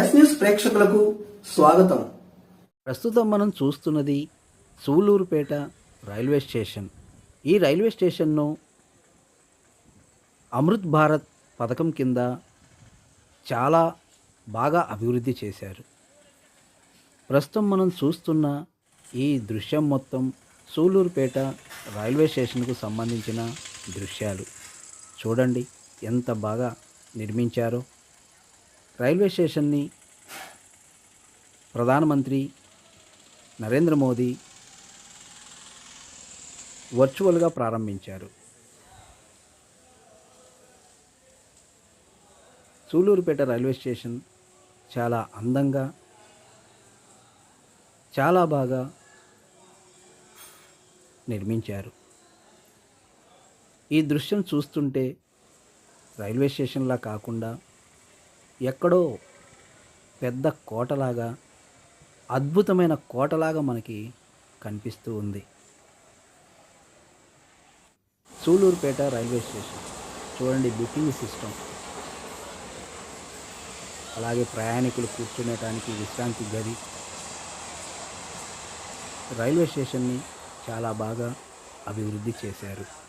Yes news ప్రేక్షకులకు స్వాగతం. ప్రస్తుతం మనం చూస్తున్నది సూలూరుపేట రైల్వే స్టేషన్. ఈ రైల్వే స్టేషన్ను అమృత్ భారత్ పథకం కింద చాలా బాగా అభివృద్ధి చేశారు. ప్రస్తుతం మనం చూస్తున్న ఈ దృశ్యం మొత్తం సూలూరుపేట రైల్వే స్టేషన్కు సంబంధించిన దృశ్యాలు. చూడండి ఎంత బాగా నిర్మించారో. రైల్వే స్టేషన్ని ప్రధానమంత్రి నరేంద్ర మోదీ వర్చువల్గా ప్రారంభించారు. సూలూరుపేట రైల్వే స్టేషన్ చాలా అందంగా చాలా బాగా నిర్మించారు. ఈ దృశ్యం చూస్తుంటే రైల్వే స్టేషన్లా కాకుండా ఎక్కడో పెద్ద కోటలాగా అద్భుతమైన కోటలాగా మనకి కనిపిస్తూ ఉంది. Sullurpeta railway station. చూడండి బుకింగ్ సిస్టమ్ అలాగే ప్రయాణికులు కూర్చునేటానికి విశ్రాంతి గది. రైల్వే స్టేషన్ని చాలా బాగా అభివృద్ధి చేశారు.